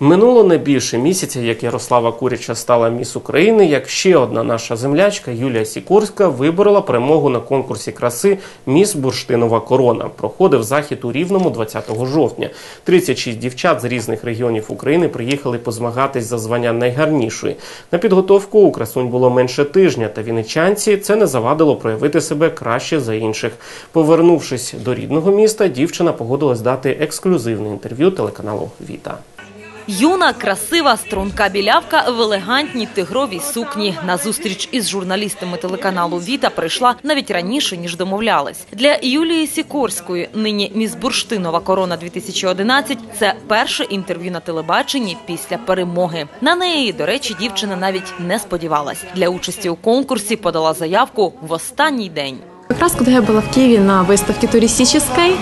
Минуло не більше місяця, як Ярослава Куряча стала міс України, як ще одна наша землячка Юлія Сікорська виборола перемогу на конкурсі краси Міс Бурштинова Корона. Проходив захід у Рівному 20 жовтня. 36 дівчат з різних регіонів України приїхали позмагатись за звання найгарнішої. На підготовку у красунь було менше тижня, та вінничанці це не завадило проявити себе краще за інших. Повернувшись до рідного міста, дівчина погодилась дати ексклюзивне інтерв'ю телеканалу Віта. Юна, красива, струнка білявка в елегантній тигровій сукні. На зустріч із журналістами телеканалу Віта прийшла навіть раніше ніж домовлялись. Для Юлії Сікорської, нині міс Бурштинова корона 2011 Це перше інтерв'ю на телебаченні після перемоги. На неї, до речі, дівчина навіть не сподівалась. Для участі у конкурсі подала заявку в останній день. Как раз когда я была в Киеве на выставке туристической,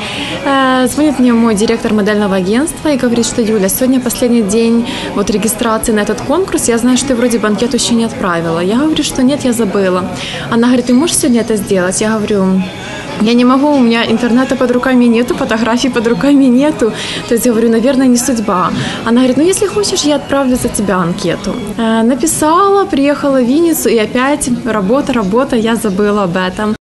э, звонит мне мой директор модельного агентства и говорит, что Юля, сегодня последний день вот регистрации на этот конкурс, я знаю, что ты вроде банкет еще не отправила. Я говорю, что нет, я забыла. Она говорит, ты можешь сегодня это сделать? Я говорю, я не могу, у меня интернета под руками нету, фотографий под руками нету. То есть я говорю, наверное, не судьба. Она говорит, ну если хочешь, я отправлю за тебя анкету. Э, написала, приехала в Винницу и опять работа, работа, я забыла об этом.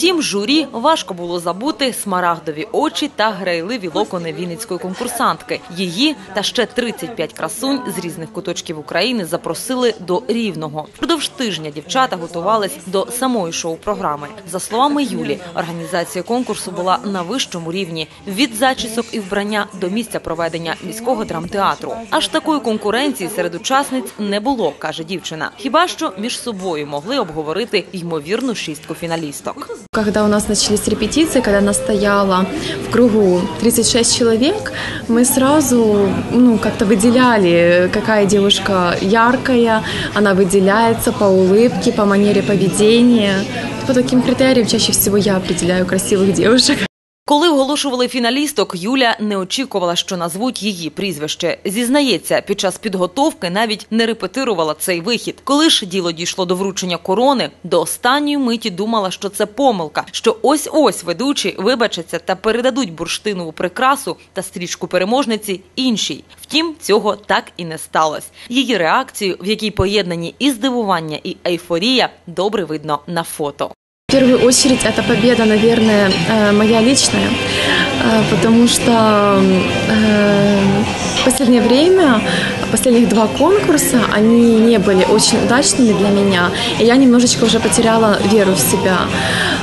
Втім, журі важко було забути смарагдові очі та грайливі локони вінницької конкурсантки. Її та ще 35 красунь з різних куточків України запросили до рівного. Впродовж тижня дівчата готувались до самої шоу-програми. За словами Юлі, організація конкурсу була на вищому рівні від зачісок і вбрання до місця проведення міського драмтеатру. Аж такої конкуренції серед учасниць не було, каже дівчина. Хіба що між собою могли обговорити ймовірну шістку фіналісток. Когда у нас начались репетиции, когда она стояла в кругу 36 человек, мы сразу ну, как-то выделяли, какая девушка яркая, она выделяется по улыбке, по манере поведения. По таким критериям чаще всего я определяю красивых девушек. Коли оголошували фіналісток, Юля не очікувала, що назвуть її прізвище. Зізнається, під час підготовки навіть не репетирувала цей вихід. Коли ж діло дійшло до вручення корони, до останньої миті думала, що це помилка, що ось ось ведучі вибачаться та передадуть бурштинову прикрасу та стрічку переможниці іншій. Втім, цього так і не сталося. Її реакцію, в якій поєднані і здивування, і ейфорія, добре видно на фото. В первую очередь это победа, наверное, э, моя личная, э, потому что э, в последнее время, последних два конкурса, они не были очень удачными для меня, и я немножечко уже потеряла веру в себя.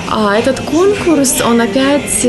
А этот конкурс, он опять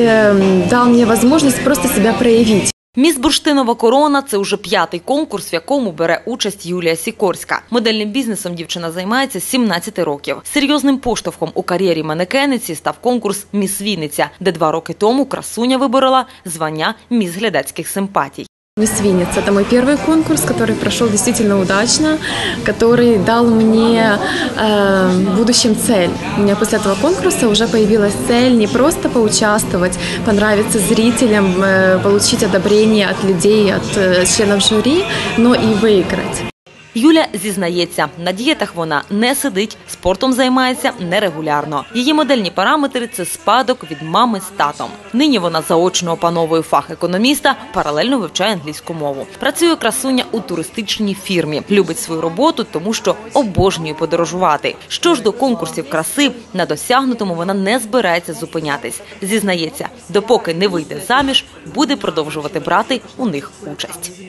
дал мне возможность просто себя проявить. Міс Бурштинова корона це уже п'ятий конкурс, в якому бере участь Юлія Сікорська. Модельним бізнесом дівчина займається з 17 років. Серйозним поштовхом у кар'єрі манекениці став конкурс Міс Вінниця, де два роки тому красуня виборола звання міс глядацьких симпатій. Мисс Винница – это мой первый конкурс, который прошел действительно удачно, который дал мне э, в будущем цель. У меня после этого конкурса уже появилась цель не просто поучаствовать, понравиться зрителям, э, получить одобрение от людей, от э, членов жюри, но и выиграть. Юля зізнається, на дієтах вона не сидить, спортом займається нерегулярно. Її модельні параметри це спадок від мами з татом. Нині вона заочно опановує фах економіста, паралельно вивчає англійську мову. Працює красуня у туристичній фірмі. Любить свою роботу, тому що обожнює подорожувати. Що ж до конкурсів краси, на досягнутому вона не збирається зупинятись. Зізнається, допоки не вийде заміж, буде продовжувати брати у них участь.